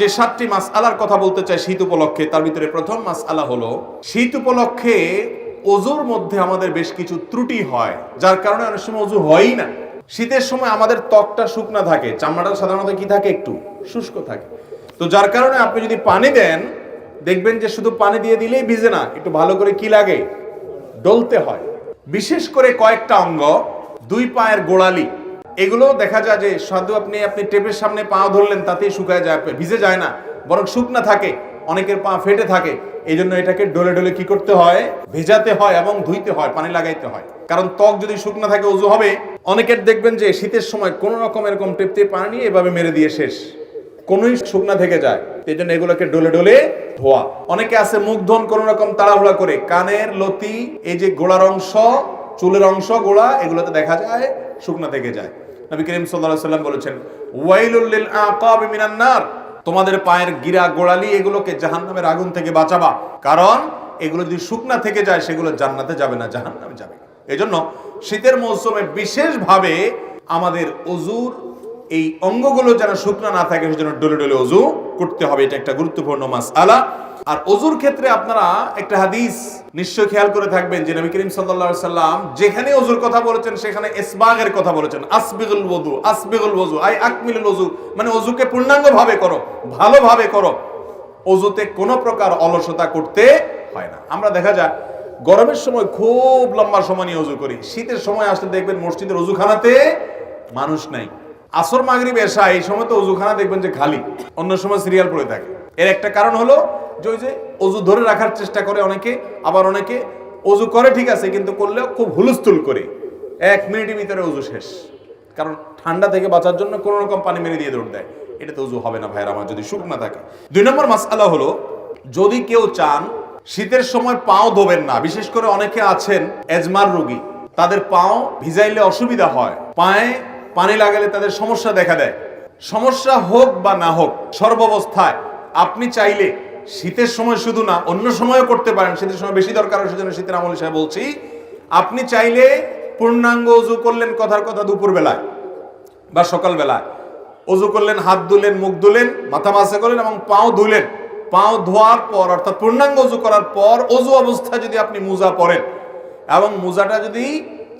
যে সাতটি মাস আলার কথা বলতে চাই শীত উপলক্ষে, তার ভিতরে প্রথম মাস আলা হলো, শীত উপলক্ষে অজুর মধ্যে আমাদের বেশ কিছু ত্রুটি হয়, যার কারণে অনেক সময় অজু হয়ই না। শীতের সময় আমাদের ত্বকটা শুকনা থাকে, চামড়াটা সাধারণত কি থাকে একটু? শুষ্ক থাকে। তো যার কারণে আপনি যদি পানি দেন, দেখবেন যে শুধু পানি দিয়ে দিলেই ভিজে না, একটু ভালো করে কি লাগে? ডলতে হয়। বিশেষ করে কয়েকটা অঙ্গ, দুই পায়ের গোড়ালি এগুলো দেখা যায় যে সাধু আপনি আপনি টেপের সামনে পা ধরলেন, তাতেই শুকায় যায়, ভিজে যায় না, বরং শুকনা থাকে, অনেকের পা ফেটে থাকে। এই জন্য এটাকে ডলে ডলে কি করতে হয়? ভেজাতে হয় এবং ধুইতে হয়, পানি লাগাইতে হয়। কারণ ত্বক যদি শুকনো থাকে উজু হবে। অনেকের দেখবেন যে শীতের সময় কোন রকম এরকম টেপতে পানি এভাবে মেরে দিয়ে শেষ। কোনোই শুকনা থেকে যায়। এই জন্য এগুলোকে ডলে ডলে ধোয়া। অনেকে আছে মুখ ধন কোন রকম তাড়াহুড়া করে। কানের লতি, এই যে গোড়ার অংশ, চুলের অংশ গোড়া এগুলোতে দেখা যায় শুকনা থেকে যায়। নবী করিম সাল্লাম বলেছেন, ওয়াইলুল লিল আকাবি মিনান নার। তোমাদের পায়ের গিরা গোড়ালি এগুলোকে জাহান্নামের আগুন থেকে বাঁচাবা। কারণ এগুলো যদি শুকনা থেকে যায়, সেগুলো জান্নাতে যাবে না, জাহান্নামে যাবে এজন্য শীতের মৌসুমে বিশেষভাবে আমাদের অজুর এই অঙ্গগুলো যেন শুকনা না থাকে, সেজন্য ডলে ডলে অজু করতে হবে। এটা একটা গুরুত্বপূর্ণ মাস আলা আর অজুর ক্ষেত্রে আপনারা একটা হাদিস নিশ্চয় খেয়াল করে থাকবেন, যে নবী করিম আলাইহি সাল্লাম যেখানে অজুর কথা বলেছেন, সেখানে ইসবাগের কথা বলেছেন। আসবিগুল ওযু আসবিগুল ওযু, আই আকমিলুল ওযু মানে অজুকে পূর্ণাঙ্গ ভাবে করো, ভালোভাবে করো। অজুতে কোনো প্রকার অলসতা করতে হয় না। আমরা দেখা যায় গরমের সময় খুব লম্বা সময় নিয়ে অজু করি। শীতের সময় আসলে দেখবেন মসজিদের অজুখানাতে মানুষ নাই। আসর, মাগরিব এসা এই সময় তো অজুখানা দেখবেন যে খালি, অন্য সময় সিরিয়াল পড়ে থাকে। এর একটা কারণ হলো যে ওই যে অজু ধরে রাখার চেষ্টা করে অনেকে, আবার অনেকে অজু করে ঠিক আছে, কিন্তু করলেও খুব হুলস্থুল করে। এক মিনিটের ভিতরে অজু শেষ। কারণ ঠান্ডা থেকে বাঁচার জন্য কোনো রকম পানি মেরে দিয়ে দৌড় দেয়। এটা তো উজু হবে না ভাইয়ের আমার যদি শুকনা থাকে। দুই নম্বর মাসালা হলো, যদি কেউ চান, শীতের সময় পাও ধোবেন না, বিশেষ করে অনেকে আছেন এজমার রোগী, তাদের পাও ভিজাইলে অসুবিধা হয়। পায়ে পানি লাগালে তাদের সমস্যা দেখা দেয়। সমস্যা হোক বা না হোক, সর্বাবস্থায় আপনি চাইলে শীতের সময় শুধু না, অন্য সময়ও করতে পারেন। শীতের সময় বেশি দরকার হয়, সেজন্য শীতের আমল হিসাবে বলছি। আপনি চাইলে পূর্ণাঙ্গ উজু করলেন কথার কথা দুপুর বেলায় বা সকাল বেলায় অজু করলেন, হাত ধুলেন মুখ ধুলেন মাথা মাসে করলেন এবং পাও ধুলেন। পাও ধোয়ার পর, অর্থাৎ পূর্ণাঙ্গ অজু করার পর অজু অবস্থায় যদি আপনি মোজা পরেন এবং মোজাটা যদি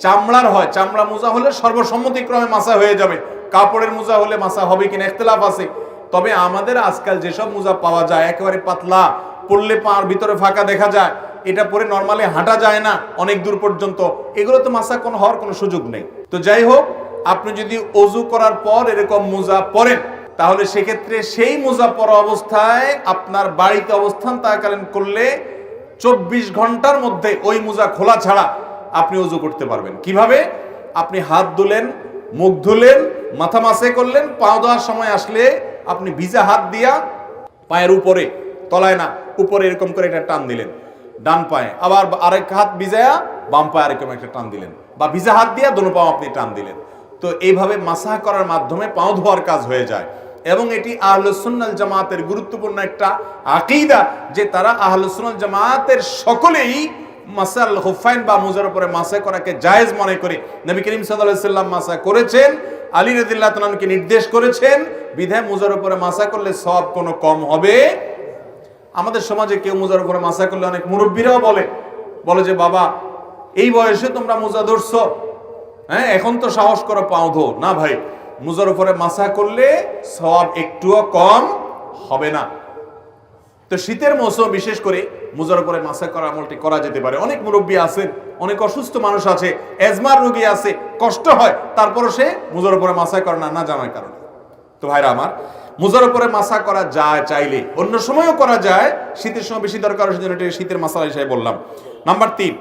চামড়ার হয়, চামড়া মোজা হলে সর্বসম্মতিক্রমে মাসা হয়ে যাবে। কাপড়ের মোজা হলে মাসা হবে কিনা, ইখতলাফ আছে। তবে আমাদের আজকাল যেসব মোজা পাওয়া যায়, একেবারে পাতলা, পড়লে পার ভিতরে ফাঁকা দেখা যায়, এটা পরে নর্মালি হাঁটা যায় না, অনেক দূর পর্যন্ত। এগুলো তো মাসা কোনো হওয়ার কোনো সুযোগ নেই। তো যাই হোক, আপনি যদি অজু করার পর এরকম মোজা পরেন, তাহলে সেক্ষেত্রে সেই মোজা পরা অবস্থায় আপনার বাড়িতে অবস্থান তাকালীন করলে চব্বিশ ঘণ্টার মধ্যে ওই মোজা খোলা ছাড়া আপনি অজু করতে পারবেন। কীভাবে? আপনি হাত ধুলেন, মুখ ধুলেন মাথা মাসে করলেন, পাও দেওয়ার সময় আসলে আপনি ভিজা হাত দিয়া পায়ের উপরে, তলায় না, উপরে এরকম করে একটা টান দিলেন। ডান পায়ে, আবার আরেক হাত ভিজায়া বাম পায়ে আরেকরকম একটা টান দিলেন। বা ভিজা হাত দিয়া দোনো পাও আপনি টান দিলেন। তো এইভাবে মাসাহ করার মাধ্যমে পাও ধোয়ার কাজ হয়ে যায়। এবং এটি আহলুসুন্নাল জামাতের গুরুত্বপূর্ণ একটা আকিদা যে তারা আহলুসুন্নাল জামাতের সকলেই মাসাল হুফাইন বা মুজার উপরে মাসা করাকে জায়েজ মনে করে। নবী করিম সাল্লাম মাসা করেছেন, আলী রাদিয়াল্লাহু তাআলাকে নির্দেশ করেছেন, বিধায় মুজার উপরে মাসা করলে সব কোনো কম হবে। আমাদের সমাজে কেউ মোজার উপরে মাসা করলে অনেক মুরব্বীরাও বলে বলে যে, বাবা, এই বয়সে তোমরা মোজা ধরছ। হ্যাঁ এখন তো সাহস করো, পাও ধো। না ভাই, মোজার উপরে মাসা করলে সব একটুও কম হবে না। তো শীতের মৌসুম, বিশেষ করে মোজার উপরে মাসা করা আমলটি করা যেতে পারে। অনেক মুরব্বী আছেন, অনেক অসুস্থ মানুষ আছে, এজমার রোগী আছে, কষ্ট হয়, তারপরও সে মোজার উপরে মাসা করে না না জানার কারণে। তো ভাইরা আমার মোজার উপরে মাসা করা যায় চাইলে, অন্য সময়ও করা যায়, শীতের সময় বেশি দরকার সেজন্য এটা শীতের মাসালা হিসেবে বললাম। নাম্বার তিন,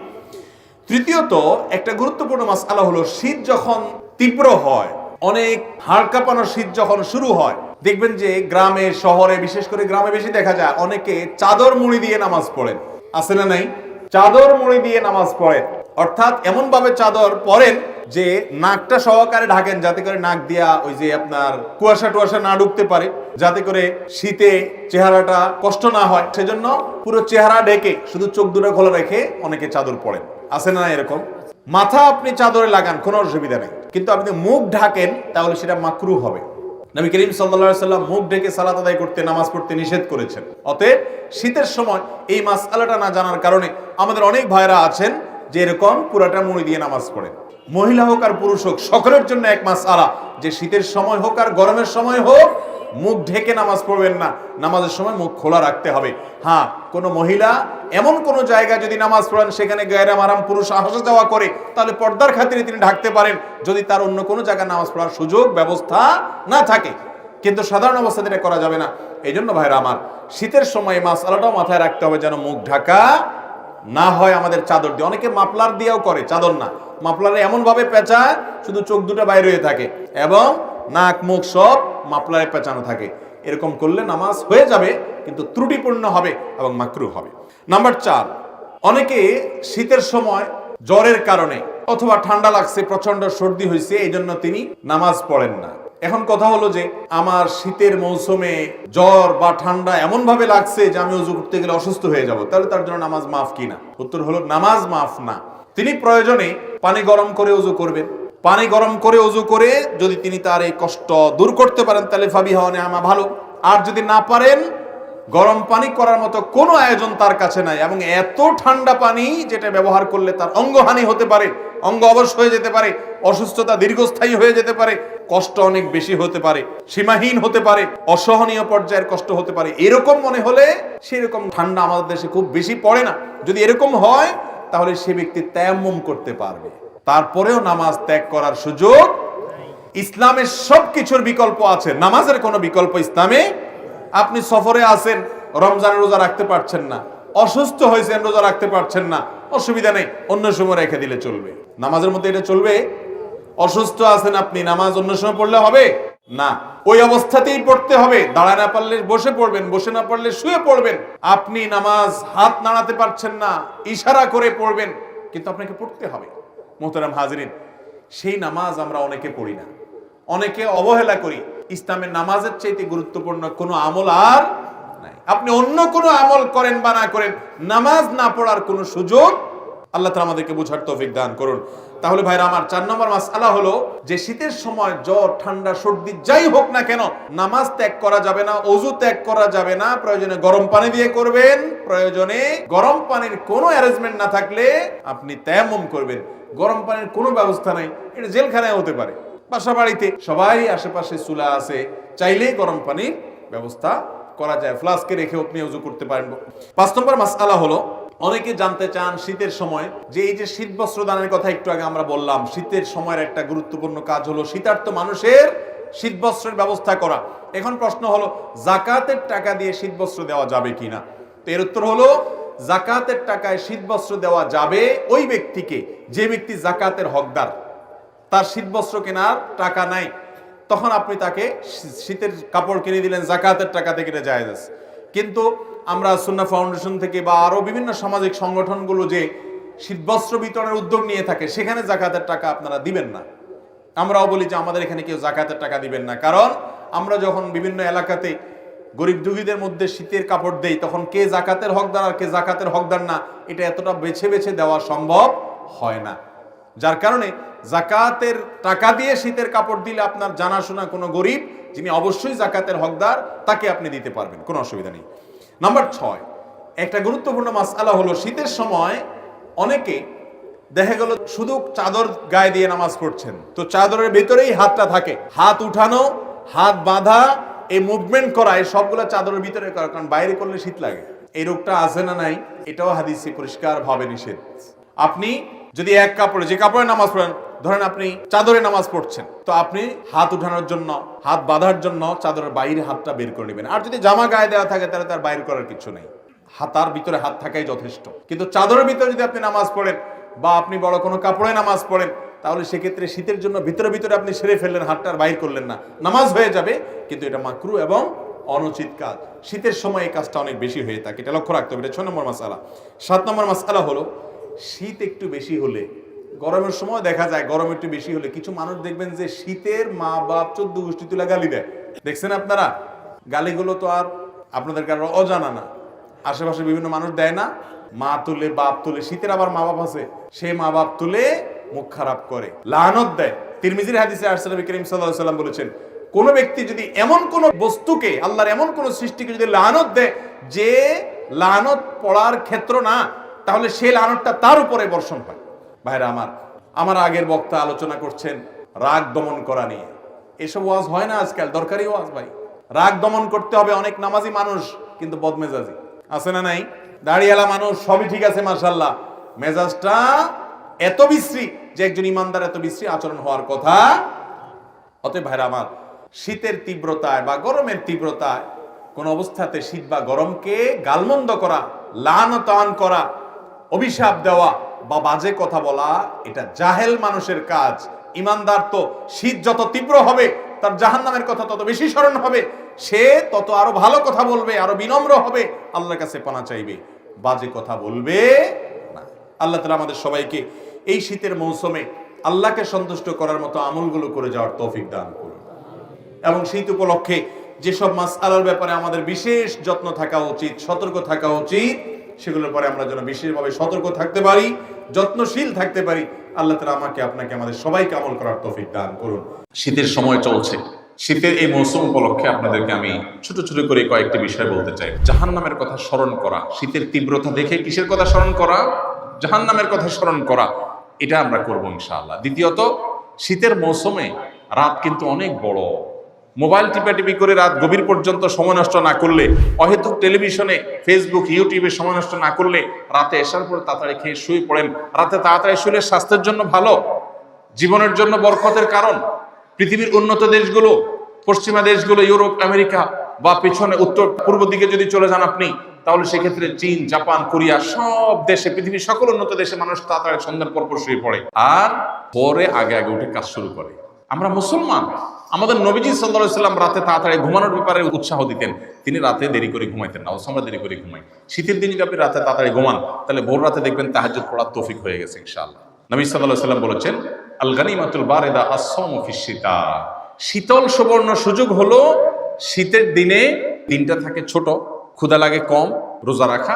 তৃতীয়ত একটা গুরুত্বপূর্ণ মাসালা হলো, শীত যখন তীব্র হয়, অনেক হাড় কাঁপানো শীত যখন শুরু হয় দেখবেন যে গ্রামে, শহরে, বিশেষ করে গ্রামে বেশি দেখা যায়, অনেকে চাদর মুড়ি দিয়ে নামাজ পড়েন। আছে না নাই? চাদর মুড়ি দিয়ে নামাজ পড়েন। অর্থাৎ এমন ভাবে চাদর পরেন যে নাকটা সহকারে ঢাকেন, যাতে করে নাক দিয়া ওই যে আপনার কুয়াশা টুয়াশা না ঢুকতে পারে, যাতে করে শীতে চেহারাটা কষ্ট না হয়। সেজন্য পুরো চেহারা ঢেকে শুধু চোখ দুটো খোলা রেখে অনেকে চাদর পরেন আছে না এরকম? মাথা আপনি চাদরে লাগান, কোনো অসুবিধা নেই। কিন্তু আপনি মুখ ঢাকেন, তাহলে সেটা মাকরু হবে। নবী করিম সাল্লা সাল্লাম মুখ ঢেকে সালাত আদায় করতে, নামাজ পড়তে নিষেধ করেছেন। অতএব শীতের সময় এই মাস আলাটা না জানার কারণে আমাদের অনেক ভাইরা আছেন যে এরকম পুরাটা মুড়ি দিয়ে নামাজ পড়ে মহিলা হোক আর পুরুষ হোক, সকলের জন্য এক মাস আলা যে শীতের সময় হোক আর গরমের সময় হোক মুখ ঢেকে নামাজ পড়বেন না। নামাজের সময় মুখ খোলা রাখতে হবে। হ্যাঁ কোন মহিলা এমন কোন জায়গায় যদি নামাজ পড়েন, সেখানে গায়রা আরাম পুরুষ আসা যাওয়া করে, তাহলে পর্দার খাতিরে তিনি ঢাকতে পারেন, যদি তার অন্য কোনো জায়গায় নামাজ পড়ার সুযোগ, ব্যবস্থা না থাকে। কিন্তু সাধারণ অবস্থাতে এটা করা যাবে না। এই জন্য ভাইরা আমার, শীতের সময় মাছ আলাটাও মাথায় রাখতে হবে যেন মুখ ঢাকা না হয় আমাদের চাদর দিয়ে। অনেকে মাপলার দিয়েও করে, চাদর না। মাপলারে এমন ভাবে পেঁচায়, শুধু চোখ দুটো বাইরে হয়ে থাকে। এবং নাক, মুখ সব মাপলারে পেঁচানো থাকে। এরকম করলে নামাজ হয়ে যাবে, কিন্তু ত্রুটিপূর্ণ হবে এবং মাকরু হবে। নাম্বার চার, অনেকে শীতের সময় জ্বরের কারণে অথবা ঠান্ডা লাগছে প্রচণ্ড সর্দি হয়েছে এই জন্য তিনি নামাজ পড়েন না। এখন কথা হলো যে, আমার শীতের মৌসুমে জ্বর বা ঠান্ডা এমন ভাবে লাগছে যে আমি উজু করতে গেলে অসুস্থ হয়ে যাব। তাহলে তার জন্য নামাজ মাফ কি না উত্তর হলো, নামাজ মাফ না। তিনি প্রয়োজনে পানি গরম করে উজু করবেন। পানি গরম করে, উজু করে যদি তিনি তার এই কষ্ট দূর করতে পারেন, তাহলে ফাবি হওয়া আমা ভালো। আর যদি না পারেন, গরম পানি করার মতো কোনো আয়োজন তার কাছে নাই। এবং এত ঠান্ডা পানি যেটা ব্যবহার করলে তার অঙ্গহানি হতে পারে, অঙ্গ অবশ হয়ে যেতে পারে, অসুস্থতা দীর্ঘস্থায়ী হয়ে যেতে পারে, কষ্ট অনেক বেশি হতে পারে, সীমাহীন হতে পারে, অসহনীয় পর্যায়ের কষ্ট হতে পারে। এরকম মনে হলে সেরকম ঠান্ডা আমাদের দেশে খুব বেশি পড়ে না। যদি এরকম হয়, তাহলে সে ব্যক্তি তেমম করতে পারবে। তারপরেও নামাজ ত্যাগ করার সুযোগ ইসলামের সব কিছুর বিকল্প আছে। নামাজের কোনো বিকল্প ইসলামে আপনি সফরে আছেন রমজানের রোজা রাখতে পারছেন না, অসুস্থ হয়েছেন, রোজা রাখতে পারছেন না, অসুবিধা নেই, অন্য সময় রেখে দিলে চলবে। নামাজের মধ্যে এটা চলবে? অসুস্থ আছেন আপনি, নামাজ অন্য সময় পড়লে হবে? না। ওই অবস্থাতেই পড়তে হবে। দাঁড়ায় না পারলে বসে পড়বেন, বসে না পারলে শুয়ে পড়বেন। আপনি নামাজ হাত নাড়াতে পারছেন না, ইশারা করে পড়বেন, কিন্তু আপনাকে পড়তে হবে। মোহতারাম হাজরিন, সেই নামাজ আমরা অনেকে পড়ি না। অনেকে অবহেলা করি। ইসলামের নামাজের চাইতে গুরুত্বপূর্ণ কোনো আমল আর নাই। আপনি অন্য কোনো আমল করেন বা না করেন, নামাজ না পড়ার কোনো সুযোগ আল্লাহ তালা আমাদেরকে বোঝার তৌফিক দান করুন। তাহলে ভাইরা, আমার চার নম্বর মাসালা হলো যে শীতের সময় জ্বর, ঠান্ডা, সর্দি যাই হোক না কেন, নামাজ ত্যাগ করা যাবে না, অজু ত্যাগ করা যাবে না। প্রয়োজনে গরম পানি দিয়ে করবেন, প্রয়োজনে গরম পানির কোনো অ্যারেঞ্জমেন্ট না থাকলে আপনি তেমন করবেন। গরম পানির কোনো ব্যবস্থা নাই, এটা জেলখানায় হতে পারে। বাসা বাড়িতে সবাই আশেপাশে চুলা আছে, চাইলেই গরম পানির ব্যবস্থা করা যায়। ফ্লাস্কে রেখে আপনি উজু করতে পারেন। পাঁচ নম্বর মাসালা হলো, অনেকে জানতে চান শীতের সময়, যে এই যে শীত বস্ত্র দানের কথা একটু আগে আমরা বললাম, শীতের সময়ের একটা গুরুত্বপূর্ণ কাজ হলো শীতার্থ মানুষের শীত বস্ত্রের ব্যবস্থা করা। এখন প্রশ্ন হলো, জাকাতের টাকা দিয়ে শীত বস্ত্র দেওয়া যাবে কিনা? এর উত্তর হলো জাকাতের টাকায় শীত বস্ত্র দেওয়া যাবে ওই ব্যক্তিকে, যে ব্যক্তি জাকাতের হকদার। তার শীত বস্ত্র কেনার টাকা নাই। তখন আপনি তাকে শীতের কাপড় কিনে দিলেন, জাকাতের টাকা থেকে এটা আছে। কিন্তু আমরা সুন্না ফাউন্ডেশন থেকে বা আরও বিভিন্ন সামাজিক সংগঠনগুলো যে শীতবস্ত্র বিতরণের উদ্যোগ নিয়ে থাকে, সেখানে জাকাতের টাকা আপনারা দিবেন না। আমরাও বলি যে আমাদের এখানে কেউ জাকাতের টাকা দিবেন না। কারণ আমরা যখন বিভিন্ন এলাকাতে গরিব দুঃখীদের মধ্যে শীতের কাপড় দেই, তখন কে জাকাতের হকদার আর কে জাকাতের হকদার না? এটা এতটা বেছে বেছে দেওয়া সম্ভব হয় না। যার কারণে জাকাতের টাকা দিয়ে শীতের কাপড় দিলে আপনার জানাশোনা কোনো গরিব, যিনি অবশ্যই জাকাতের হকদার, তাকে আপনি দিতে পারবেন, কোনো অসুবিধা নেই। নাম্বার ছয়, একটা গুরুত্বপূর্ণ মাসআলা হলো শীতের সময় অনেকে দেখা গেল শুধু চাদর গায়ে দিয়ে নামাজ পড়ছেন, তো চাদরের ভেতরেই হাতটা থাকে, হাত উঠানো, হাত বাঁধা এই মুভমেন্ট করা, এই সবগুলো চাদরের ভিতরে করা, কারণ বাইরে করলে শীত লাগে। এই রোগটা আছে না নাই, এটাও হাদিসে পরিষ্কার ভাবে নিষেধ। আপনি যদি এক কাপড়ে যে কাপড়ে নামাজ পড়েন, ধরেন আপনি চাদরে নামাজ পড়ছেন, তো আপনি হাত উঠানোর জন্য, হাত বাঁধার জন্য চাদরের বাইরে হাতটা বের করে নেবেন। আর যদি জামা গায়ে দেওয়া থাকে, তাহলে তার বাইর করার কিছু নেই। হাতার ভিতরে হাত থাকাই যথেষ্ট। কিন্তু চাদরের ভিতরে যদি আপনি নামাজ পড়েন, বা আপনি বড় কোনো কাপড়ে নামাজ পড়েন তাহলে সেক্ষেত্রে শীতের জন্য ভিতরে ভিতরে আপনি সেরে ফেললেন হাতটার বাইর করলেন না। নামাজ হয়ে যাবে, কিন্তু এটা মাকরু এবং অনুচিত কাজ। শীতের সময় এই কাজটা অনেক বেশি হয়ে থাকে, এটা লক্ষ্য রাখতে হবে, এটা ছয় নম্বর মাসালা। সাত নম্বর মাসালা হলো, শীত একটু বেশি হলে, গরমের সময় দেখা যায় গরম একটু বেশি হলে, কিছু মানুষ দেখবেন যে শীতের মা বাপ চোদ্দ গোষ্ঠী তুলে গালি দেয়। দেখছেন আপনারা? গালিগুলো তো আর আপনাদের কারও অজানা না। আশেপাশে বিভিন্ন মানুষ দেয় না, মা তুলে, বাপ তুলে, শীতের আবার মা বাপ আছে। সে মা বাপ তুলে মুখ খারাপ করে। লানত দেয়। তিরমিজির হাদিসে আরসালাম করিম সাল্লাহ সাল্লাম বলেছেন, কোনো ব্যক্তি যদি এমন কোন বস্তুকে, আল্লাহর এমন কোন সৃষ্টিকে যদি লানত দেয়, যে লানত পড়ার ক্ষেত্র না, তাহলে সেই লানতটা তার উপরে বর্ষণ হয় ভাইরা আমার আমার আগের বক্তা আলোচনা করছেন রাগ দমন করা নিয়ে। এসব ওয়াজ হয় না আজকাল, দরকারি ওয়াজ ভাই। রাগ দমন করতে হবে অনেক নামাজি মানুষ, কিন্তু বদমেজাজি। আছে না নাই? দাড়িয়ালা মানুষ, সবই ঠিক আছে মার্শাল্লাহ মেজাজটা এত বিশ্রী যে একজন ইমানদার এত বিশ্রী আচরণ হওয়ার কথা। অতএব ভাইরা আমার, শীতের তীব্রতায় বা গরমের তীব্রতায় কোন অবস্থাতে শীত বা গরমকে গালমন্দ করা, লানতান করা, অভিশাপ দেওয়া বা বাজে কথা বলা, এটা জাহেল মানুষের কাজ। ইমানদার তো শীত যত তীব্র হবে, তার জাহান্নামের কথা তত বেশি স্মরণ হবে। সে তত আরও ভালো কথা বলবে, আরও বিনম্র হবে, আল্লাহর কাছে পানা চাইবে। বাজে কথা বলবে না। আল্লাহ তালা আমাদের সবাইকে এই শীতের মৌসুমে আল্লাহকে সন্তুষ্ট করার মতো আমলগুলো করে যাওয়ার তৌফিক দান করুন। এবং শীত উপলক্ষে যেসব মাস আলার ব্যাপারে আমাদের বিশেষ যত্ন থাকা উচিত, সতর্ক থাকা উচিত, সেগুলোর পরে আমরা যেন বিশেষভাবে সতর্ক থাকতে পারি, যত্নশীল থাকতে পারি, আল্লাহ তালা আমাকে, আপনাকে, আমাদের সবাইকে আমল করার তৌফিক দান করুন। শীতের সময় চলছে। শীতের এই মৌসুম উপলক্ষে আপনাদেরকে আমি ছোট ছোট করে কয়েকটি বিষয় বলতে চাই। জাহান নামের কথা স্মরণ করা, শীতের তীব্রতা দেখে কিসের কথা স্মরণ করা? জাহান নামের কথা স্মরণ করা। এটা আমরা করব ইনশাআল্লাহ। দ্বিতীয়ত, শীতের মৌসুমে রাত কিন্তু অনেক বড়। মোবাইল টিপাটিপি করে রাত গভীর পর্যন্ত সময় নষ্ট না করলে, অহেতুক টেলিভিশনে, ফেসবুক, ইউটিউবে সময় নষ্ট না করলে রাতে এসার পর তাড়াতাড়ি খেয়ে শুয়ে পড়েন। রাতে তাড়াতাড়ি শুলে স্বাস্থ্যের জন্য ভালো, জীবনের জন্য বরকতের কারণ। পৃথিবীর উন্নত দেশগুলো, পশ্চিমা দেশগুলো, ইউরোপ, আমেরিকা বা পেছনে উত্তর পূর্ব দিকে যদি চলে যান আপনি তাহলে সেক্ষেত্রে চীন, জাপান, কোরিয়া সব দেশে, পৃথিবীর সকল উন্নত দেশে মানুষ তাড়াতাড়ি সন্ধ্যার পর পর শুয়ে পড়ে। আর পরে আগে আগে উঠে কাজ শুরু করে। আমরা মুসলমান। আমাদের নবীজি সাল্লাহ সাল্লাম রাতে তাড়াতাড়ি ঘুমানোর ব্যাপারে উৎসাহ দিতেন। তিনি রাতে দেরি করে ঘুমাইতেন না। আমরা দেরি করে ঘুমাই। শীতের দিন যদি আপনি রাতে তাড়াতাড়ি ঘুমান, তাহলে ভোর রাতে দেখবেন তাহাজুদ পড়ার তৌফিক হয়ে গেছে, ইনশাআল্লাহ। নবী সাল্লাহ সাল্লাম বলেছেন আল গানিমাতুল বারেদা আসম শীতা শীতল সুবর্ণ সুযোগ হলো শীতের দিনে দিনটা থাকে ছোট ক্ষুদা লাগে কম, রোজা রাখা,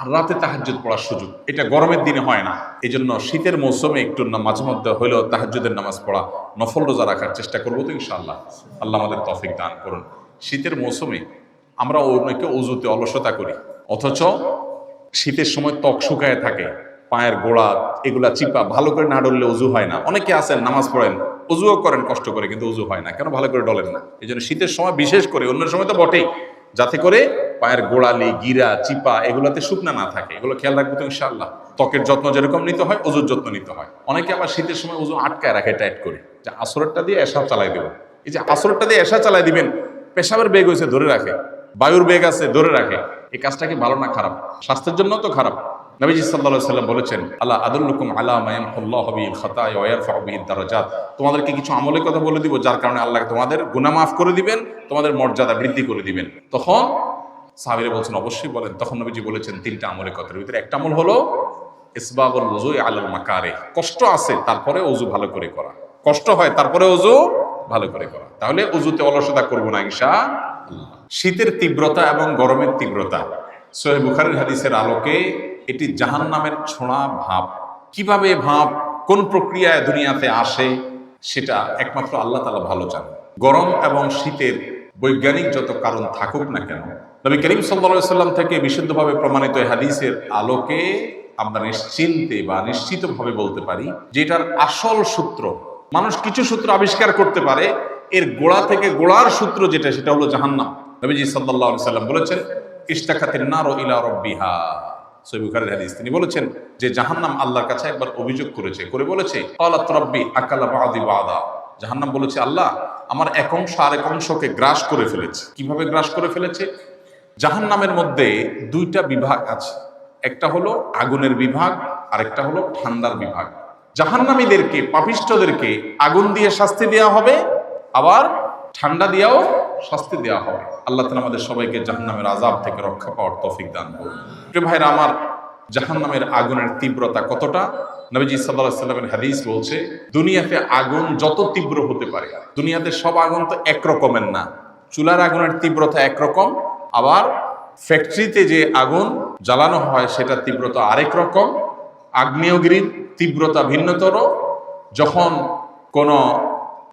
আর রাতে তাহাজ্জুদ পড়ার সুযোগ। এটা গরমের দিনে হয় না। এই জন্য শীতের মৌসুমে একটু মাঝে মধ্যে হলেও তাহাজ্জুদের নামাজ পড়া, নফল রোজা রাখার চেষ্টা করব তো ইনশাআল্লাহ। আল্লাহ আমাদের তফিক দান করুন। শীতের মৌসুমে আমরা অনেকে অজুতে অলসতা করি, অথচ শীতের সময় ত্বক শুকায় থাকে, পায়ের গোড়া এগুলা চিপা, ভালো করে না ডললে উজু হয় না। অনেকে আছেন, নামাজ পড়েন, উজুও করেন, কষ্ট করে, কিন্তু উজু হয় না। কেন ভালো করে ডলেন না? এই জন্য শীতের সময় বিশেষ করে অন্য সময় তো বটেই। যাতে করে পায়ের গোড়ালি, গিরা, চিপা এগুলাতে শুকনা না থাকে। এগুলো খেয়াল রাখব তো ইনশাআল্লাহ। ত্বকের যত্ন যেরকম নিতে হয়, ওজুর যত্ন নিতে হয়। অনেকে আবার শীতের সময় ওজু আটকায় রাখে টাইট করে। যে আসরেরটা দিয়ে এসা চালাই দেবো। এই যে আসরেরটা দিয়ে এসা চালাই দিবেন, পেশাবের বেগ হয়েছে ধরে রাখে। বায়ুর বেগ আছে ধরে রাখে। এই কাজটা কি ভালো না খারাপ? স্বাস্থ্যের জন্য তো খারাপ। নবীজি সাল্লাল্লাহু সাল্লাম বলেছেন আল্লাহ আদুল্লুকুম আলা মায়াম আল্লাহ বিল খাতায় ওয়া ইয়ারফাউ বিহি দারাজাত তোমাদেরকে কিছু আমলের কথা বলে দিব, যার কারণে আল্লাহ তোমাদের গুনাহ মাফ করে দিবেন, তোমাদের মর্যাদা বৃদ্ধি করে দিবেন। তখন সাহাবীরা বলছেন, অবশ্যই বলেন। তখন নবীজি বলেছেন, তিনটা আমলের কথার ভিতরে একটা আমল হলো ইসবাবুল ওযু আলাল মাকারে। কষ্ট আছে, তারপরে ওযু ভালো করে করা। কষ্ট হয়, তারপরে ওযু ভালো করে করা। তাহলে ওযুতে অলসতা করব না, ইনশাআল্লাহ। শীতের তীব্রতা এবং গরমের তীব্রতা। সোহেব বুখারীর হাদিসের আলোকে এটি জাহান নামের ছোঁড়া ভাব। কীভাবে ভাব, কোন প্রক্রিয়ায় দুনিয়াতে আসে, সেটা একমাত্র আল্লাহ তালা ভালো জানে গরম এবং শীতের বৈজ্ঞানিক যত কারণ থাকুক না কেন, নবী করিম সাল্লা সাল্লাম থেকে বিশুদ্ধভাবে প্রমাণিত হাদিসের আলোকে আমরা নিশ্চিন্তে বা নিশ্চিতভাবে বলতে পারি যে এটার আসল সূত্র, মানুষ কিছু সূত্র আবিষ্কার করতে পারে, এর গোড়া থেকে গোড়ার সূত্র যেটা, সেটা হলো জাহান্নাম। নবীজি সাল্লাহ সাল্লাম বলেছেন ইস্তাখাতের নারো ইলা রব্বিহা। সৈবুখারের হাদিস। তিনি বলেছেন যে, জাহান্নাম আল্লাহর কাছে একবার অভিযোগ করেছে। করে বলেছে আকালা বাদি বাদা। জাহান্নাম বলেছে, আল্লাহ আমার এক অংশ আর এক অংশকে গ্রাস করে ফেলেছে। কীভাবে গ্রাস করে ফেলেছে? জাহান্নামের মধ্যে দুইটা বিভাগ আছে। একটা হলো আগুনের বিভাগ আর একটা হলো ঠান্ডার বিভাগ। জাহান্নামীদেরকে পাপিষ্ঠদেরকে আগুন দিয়ে শাস্তি দেওয়া হবে, আবার ঠান্ডা দিয়েও শাস্তি দেওয়া হবে। আল্লাহ তালা আমাদের সবাইকে জাহান্নামের আজাব থেকে রক্ষা পাওয়ার তৌফিক দান করুন। ভাইরা, আমার জাহান্নামের আগুনের তীব্রতা কতটা? নবীজি সাল্লাহ সাল্লামের হাদিস বলছে, দুনিয়াতে আগুন যত তীব্র হতে পারে, দুনিয়াতে সব আগুন তো একরকমের না। চুলার আগুনের তীব্রতা একরকম, আবার ফ্যাক্টরিতে যে আগুন জ্বালানো হয় সেটার তীব্রতা আরেক রকম, আগ্নেয়গিরির তীব্রতা ভিন্নতর। যখন কোনো,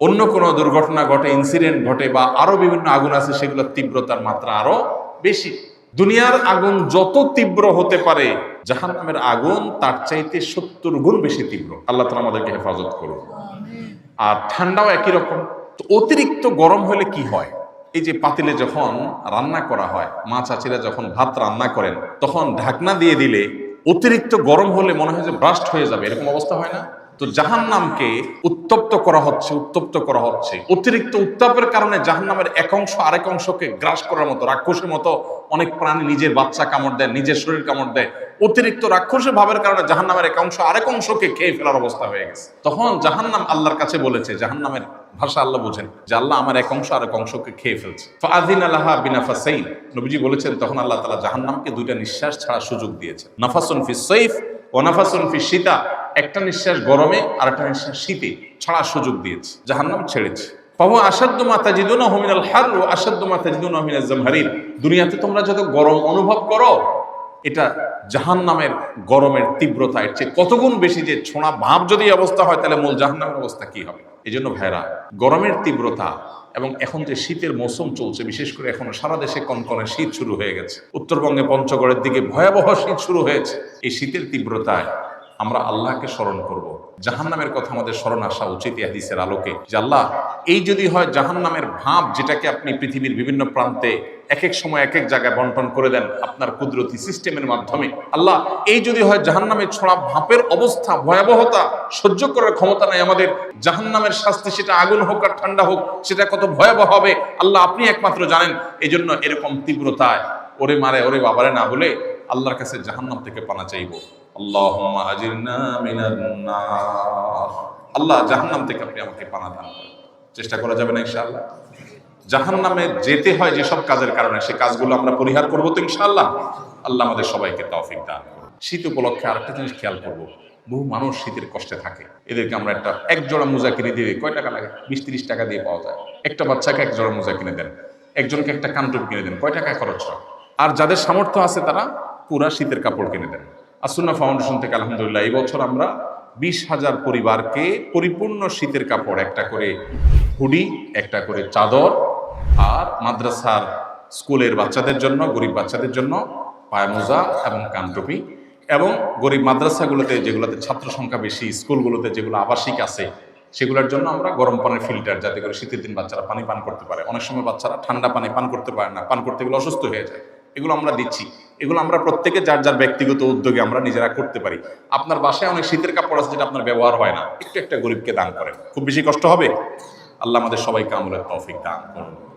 অন্য কোনো দুর্ঘটনা ঘটে ইনসিডেন্ট ঘটে বা আরও বিভিন্ন আগুন আছে, সেগুলোর তীব্রতার মাত্রা আরও বেশি। দুনিয়ার আগুন যত তীব্র হতে পারে, জাহান্নামের আগুন তার চাইতে সত্তর গুণ বেশি তীব্র। আল্লাহ তালা আমাদেরকে হেফাজত করুন। আর ঠান্ডাও একই রকম। অতিরিক্ত গরম হলে কি হয়? এই যে পাতিলে যখন রান্না করা হয়, মা চাচিরা যখন ভাত রান্না করেন, তখন ঢাকনা দিয়ে দিলে অতিরিক্ত গরম হলে মনে হয় যে ব্রাস্ট হয়ে যাবে। এরকম অবস্থা হয় না? তো জাহান নামকে উত্তপ্ত করা হচ্ছে, উত্তপ্ত করা হচ্ছে। অতিরিক্ত উত্তাপের কারণে জাহান নামের এক অংশ আরেক অংশকে গ্রাস করার মতো, রাক্ষসের মতো অনেক প্রাণী নিজের বাচ্চা কামড় দেয়, নিজের শরীর কামড় দেয়। অতিরিক্ত রাক্ষসের ভাবের কারণে জাহান নামের এক অংশ আরেক অংশকে খেয়ে ফেলার অবস্থা হয়ে গেছে। তখন জাহান নাম আল্লাহর কাছে বলেছে জাহান নামের ভাষা আল্লাহ বোঝেন যে আল্লাহ আমার এক অংশ আরেক অংশকে খেয়ে ফেলছে। ফাদিন আল্লাহ বিনাফাসাইন। নবীজি বলেছেন, তখন আল্লাহ তালা জাহান্নামকে দুইটা নিঃশ্বাস ছাড়া সুযোগ দিয়েছে নাফাসুন ফি সৈফ ও নাফাসুন ফি শীতা একটা নিঃশ্বাস গরমে আর একটা নিঃশ্বাস শীতে, ছাড়া সুযোগ দিয়েছে, জাহান্নাম ছেড়েছে। পাবো আসাদ্দ মাতা জিদুনা হমিনাল হার ও আসাদ্দ মাতা জিদুনা হমিনাল জামহারির দুনিয়াতে তোমরা যত গরম অনুভব করো, এটা জাহান নামের গরমের তীব্রতা, এর চেয়ে কতগুণ বেশি যে ছোঁড়া ভাব যদি অবস্থা হয়, তাহলে মূল জাহান নামের অবস্থা কি হবে? এই জন্য ভাইরা গরমের তীব্রতা এবং এখন যে শীতের মৌসুম চলছে, বিশেষ করে এখন সারা দেশে কনকনে শীত শুরু হয়ে গেছে। উত্তরবঙ্গে পঞ্চগড়ের দিকে ভয়াবহ শীত শুরু হয়েছে। এই শীতের তীব্রতায় আমরা আল্লাহকে স্মরণ করব। জাহান্নামের কথা আমাদের স্মরণ আসা উচিত হাদিসের আলোকে যে আল্লাহ, এই যদি হয় জাহান্নামের ভাব যেটাকে আপনি পৃথিবীর বিভিন্ন প্রান্তে এক এক সময় এক এক জায়গায় বন্টন করে দেন আপনার কুদরতি সিস্টেমের মাধ্যমে, আল্লাহ, এই যদি হয় জাহান্নামের ছড়া ভাপের অবস্থা, ভয়াবহতা সহ্য করার ক্ষমতা নাই আমাদের, জাহান্নামের শাস্তি সেটা আগুন হোক আর ঠান্ডা হোক, সেটা কত ভয়াবহ হবে, আল্লাহ আপনি একমাত্র জানেন এই জন্য এরকম তীব্রতায়, ওরে মারে, ওরে বাবারে না বলে আল্লাহর কাছে জাহান্নাম থেকে পানা চাইব। আল্লাহুম্মা আজিরনা মিনান নার। আল্লাহ জাহান্নাম থেকে আপনি আমাকে পানা দান করেন। চেষ্টা করা যাবে না ইনশাআল্লাহ। জাহান্নামে যেতে হয় যেসব কাজের কারণে সেই কাজগুলো আমরা পরিহার করব তো ইনশাআল্লাহ। আল্লাহ আমাদের সবাইকে তৌফিক দান শীত উপলক্ষে আরেকটা জিনিস খেয়াল করব, বহু মানুষ শীতের কষ্টে থাকে। এদেরকে আমরা একটা এক জোড়া মোজা কিনে দিয়ে কয় টাকা লাগে? বিশ তিরিশ টাকা দিয়ে পাওয়া যায়। একটা বাচ্চাকে এক জোড়া মোজা কিনে দেন। একজনকে একটা কান্টুপ কিনে দেন। কয় টাকা খরচ হয়? আর যাদের সামর্থ্য আছে তারা পুরা শীতের কাপড় কিনে দেন। আসুন্না ফাউন্ডেশন থেকে আলহামদুলিল্লাহ, এই বছর আমরা বিশ হাজার পরিবারকে পরিপূর্ণ শীতের কাপড়, একটা করে হুডি, একটা করে চাদর, আর মাদ্রাসার স্কুলের বাচ্চাদের জন্য, গরিব বাচ্চাদের জন্য পায়মোজা এবং কানটুপি। এবং গরিব মাদ্রাসাগুলোতে যেগুলোতে ছাত্র সংখ্যা বেশি, স্কুলগুলোতে যেগুলো আবাসিক আছে, সেগুলোর জন্য আমরা গরম পানির ফিল্টার যাতে করে শীতের দিন বাচ্চারা পানি পান করতে পারে। অনেক সময় বাচ্চারা ঠান্ডা পানি পান করতে পারে না, পান করতে গেলে অসুস্থ হয়ে যায়। এগুলো আমরা দিচ্ছি। এগুলো আমরা প্রত্যেকে যার যার ব্যক্তিগত উদ্যোগে আমরা নিজেরা করতে পারি। আপনার বাসায় অনেক শীতের কাপড় আছে যেটা আপনার ব্যবহার হয় না। একটু একটা গরিবকে দান করেন। খুব বেশি কষ্ট হবে? আল্লাহ আমাদের সবাইকে আমরা তৌফিক দান করুন।